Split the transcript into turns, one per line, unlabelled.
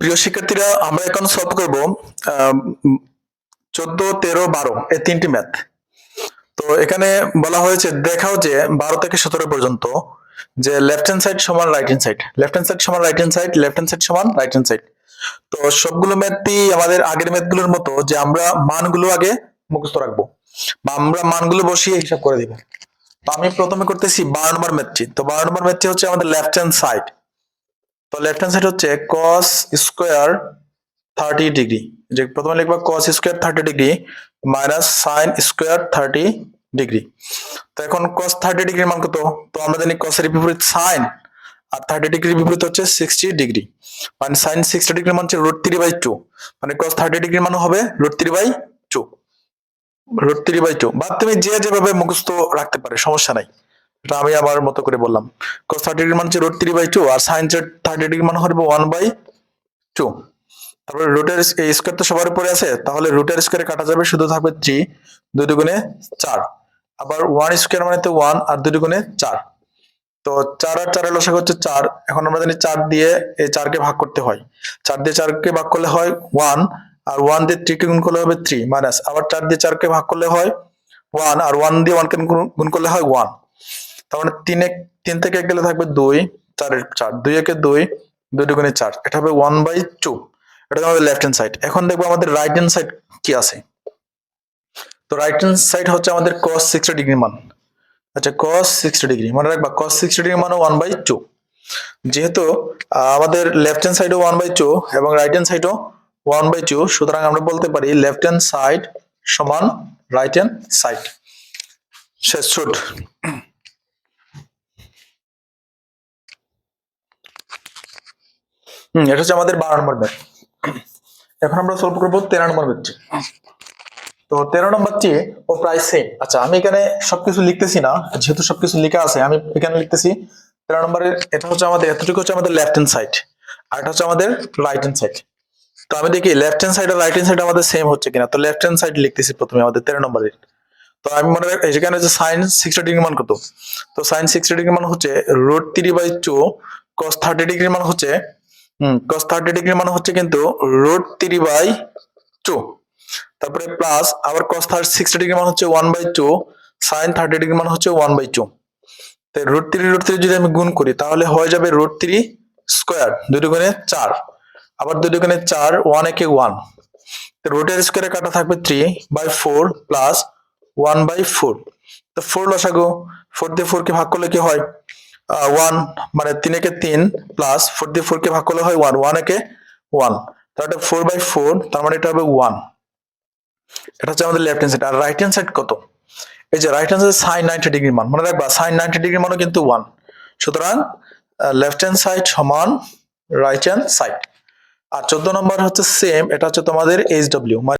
প্রিয় শিক্ষার্থীরা, আমরা এখন সলভ করব চোদ্দ, তেরো, বারো, এই তিনটি ম্যাথ তো এখানে বলা হয়েছে, দেখাও যে বারো থেকে সতেরো পর্যন্ত যে লেফট হ্যান্ড সাইড সমান right hand side left hand side সমান right hand side left hand side সমান রাইট হ্যান্ড সাইড তো সবগুলো ম্যাথই আমাদের আগের ম্যাথগুলোর মতো যে আমরা মানগুলো আগে মুখস্থ রাখব। বা আমরা মানগুলো বসিয়ে হিসাব করে দিব। তো আমি প্রথমে করতেছি বারো নম্বর ম্যাথটি তো বারো নম্বর ম্যাথটি হচ্ছে আমাদের লেফট হ্যান্ড সাইড তো লেফট হ্যান্ড সাইড হচ্ছে cos স্কোয়ার থার্টি ডিগ্রি যে প্রথমে লিখবা cos square thirty degree minus sine square thirty degree তো এখন cos থার্টি ডিগ্রির মান কত? তো আমরা জানি এর বিপরীত সাইন আর থার্টি ডিগ্রির বিপরীত হচ্ছে সিক্সটি ডিগ্রি মানে সাইন সিক্সটি ডিগ্রির মান হচ্ছে রুট থ্রি বাই টু মানে cos থার্টি ডিগ্রির মান হবে root three by two root three by two বা তুমি যে যেভাবে মুখস্থ রাখতে পারে, সমস্যা নাই। এটা আমি আমার মতো করে বললাম। Cos থার্টি ডিগ্রি মান হচ্ছে রুট থ্রি বাই টু আর সাইন থার্টি ডিগ্রি মান হবে ওয়ান বাই টু এই স্কোয়ার তো সবার উপরে আছে, তাহলে রুটের স্কোয়ারে কাটা যাবে, শুধু থাকবে থ্রি দুই দুগুণে চার। আবার ওয়ান স্কোয়ার মানে তো ওয়ান আর দুই দুগুণে চার। তো চার আর চারের লসাগু হচ্ছে চার। এখন আমরা জানি চার দিয়ে এই চারকে ভাগ করতে হয়। চার দিয়ে চারকে ভাগ করলে হয় ওয়ান আর ওয়ান দিয়ে থ্রিকে গুণ করলে হবে থ্রি মাইনাস আবার চার দিয়ে চারকে ভাগ করলে হয় ওয়ান আর ওয়ান দিয়ে ওয়ানকে গুণ করলে হয় ওয়ান তার মানে তিনে তিন থেকে এক গেলে থাকবে দুই, চারের চার। দুই একে দুই দুই দুগুণে চার। এটা হবে ওয়ান বাই টু এটা আমাদের লেফট হ্যান্ড সাইড এখন দেখব আমাদের রাইট হ্যান্ড সাইড কি আছে? তো রাইট হ্যান্ড সাইড হচ্ছে আমাদের cos সিক্সটি ডিগ্রি মান। আচ্ছা cos সিক্সটি ডিগ্রি মনে রাখবা কস সিক্সটি ডিগ্রি মানে ওয়ান বাই টু যেহেতু আমাদের লেফট হ্যান্ড সাইডও ওয়ান বাই টু এবং রাইট হ্যান্ড সাইডও ওয়ান বাই টু সুতরাং আমরা বলতে পারি লেফট হ্যান্ড সাইড সমান রাইট হ্যান্ড সাইড শেষ শুড হুম এটা হচ্ছে আমাদের বারো নম্বর ম্যাথ এখন আমরা সলভ করব তেরো নম্বর ম্যাথটি তো তেরো নম্বরটি ও প্রায় সেম আচ্ছা আমি এখানে সবকিছু লিখতেছি না, যেহেতু সবকিছু লেখা আছে, আমি এখানে লিখতেছি তেরো নম্বরের, এটা হচ্ছে আমাদের, এতটুকু হচ্ছে আমাদের লেফট হ্যান্ড সাইড আর এটা হচ্ছে আমাদের রাইট হ্যান্ড সাইড তো আমি দেখি লেফট হ্যান্ড সাইড আর রাইট হ্যান্ড সাইড আমাদের সেম হচ্ছে কিনা, তো লেফট হ্যান্ড সাইড লিখতেছি প্রথমে আমাদের তেরো নম্বরের। তো আমি মনে রাখ এখানে হচ্ছে সাইন সিক্সটি ডিগ্রি মান কত? তো সাইন সিক্সটি ডিগ্রি মান হচ্ছে root three by two cos thirty degree মান হচ্ছে হুম। কস থার্টি ডিগ্রি মানে হচ্ছে কিন্তু রুট থ্রি বাই টু তারপরে প্লাস আবার থার্টি সিক্সটি ডিগ্রি মানে হচ্ছে one by two sine thirty degree মানে হচ্ছে ওয়ান বাই টু তো রুট থ্রি রুট থ্রি যদি আমি গুণ করি, তাহলে হয়ে যাবে রুট থ্রি স্কোয়ার দুই দুগুণে চার। আবার দুটো দুগুণে চার ওয়ান একে ওয়ান রুটের স্কোয়ারে কাটা থাকবে three by four plus one by four তো ফোর লসাগু ফোর দিয়ে ফোর কে ভাগ করলে কি হয়? ওয়ান মানে তিন একে তিন প্লাস ফোর দিয়ে ফোর কে ভাগ করলে হয় ওয়ান ওয়ান একে ওয়ান তাহলে ফোর বাই ফোর তার মানে এটা হবে ওয়ান এটা হচ্ছে আমাদের লেফট হ্যান্ড সাইড আর রাইট হ্যান্ড সাইড কত? এই যে right hand side sine ninety degree মান, মনে রাখবা সাইন নাইনটি ডিগ্রি মানও কিন্তু ওয়ান সুতরাং লেফট হ্যান্ড সাইড সমান রাইট হ্যান্ড সাইড আর চোদ্দ নম্বর হচ্ছে সেম এটা হচ্ছে তোমাদের এইচ ডব্লিউ